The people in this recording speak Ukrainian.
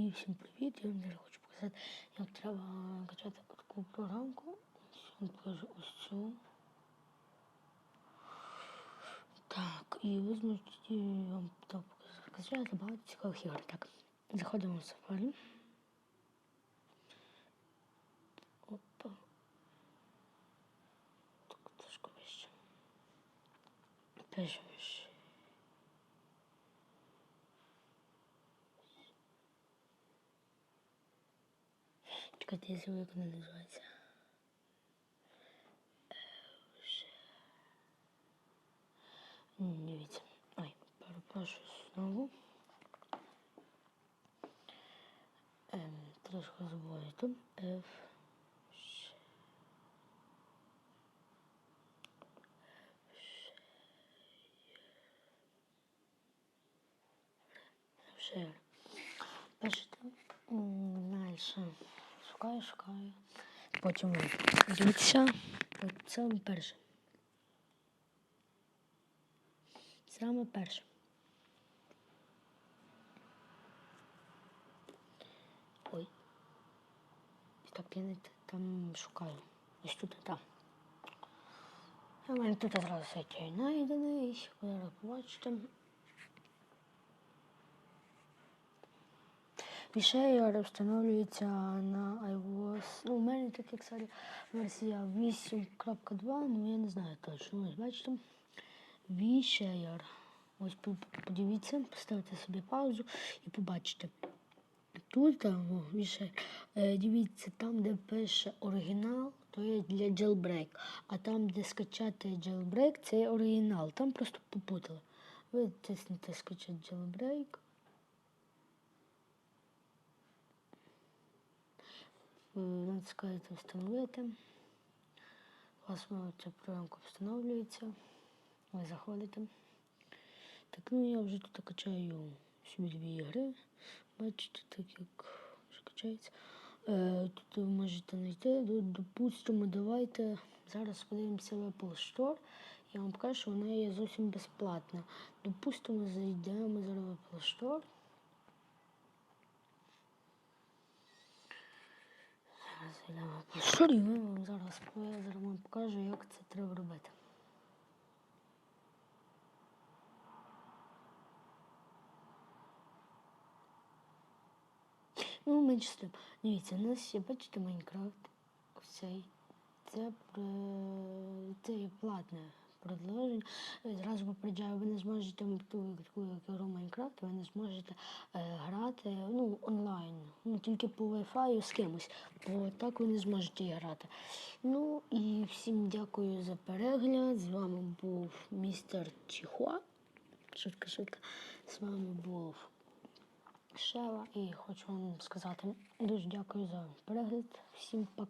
І всім привіт! Я вам зараз хочу показати, як треба качати таку програмку. Ось вам покажу ось цю. Так, і ви зможете вам так показати багато цікавих ігор. Так, заходимо в Safari. Опа. Так, трошки вище. Пишемо. ще. Чекайте, я забув, як вона називається. Е, вже. Ні, Дивіться. Ой, перепрошую знову. Ем, трошки забуваю тут. F. Ще. Ще. Пишете. Далі. Шукаю, шукаю. Потім дивіться. Саме перше. Саме перше. Ой. Так, я не там шукаю. Ось тут там. У мене тут одразу сайт знайдений. Ви зараз побачите. Вішеєр встановлюється на Ну, у мене так як сарі версія 8.2, ну я не знаю точно. Ось бачите. Вішеєр. Ось подивіться, поставте собі паузу і побачите. Тут вішеєр. Е, дивіться, там, де пише оригінал, то є для jailbreak. А там, де скачати jailbreak, це оригінал. Там просто попутали. Ви тиснете скачати jailbreak. Натискаєте встановити. У вас е, ця програмка встановлюється. Ви заходите. Так, ну я вже тут качаю собі дві ігри. Бачите, так як вже качається. Е, тут ви можете знайти. Допустимо, давайте зараз подивимося в Apple Store. Я вам покажу, що вона є зовсім безплатна. Допустимо, зайдемо зараз в Apple Store. І ми вам зараз, я покажу, як це треба робити. Ну, менше з. Дивіться, у нас є, бачите, Майнкрафт. Це, це є платне продовження. Зразу попереджаю, ви не зможете ту таку як гру Майнкрафт, ви не зможете е, грати ну, онлайн. Тільки по Wi-Fi з кимось. Бо так ви не зможете грати. Ну і всім дякую за перегляд. З вами був містер Чихуа. Шутка, шутка. З вами був Шева і хочу вам сказати дуже дякую за перегляд. Всім пока.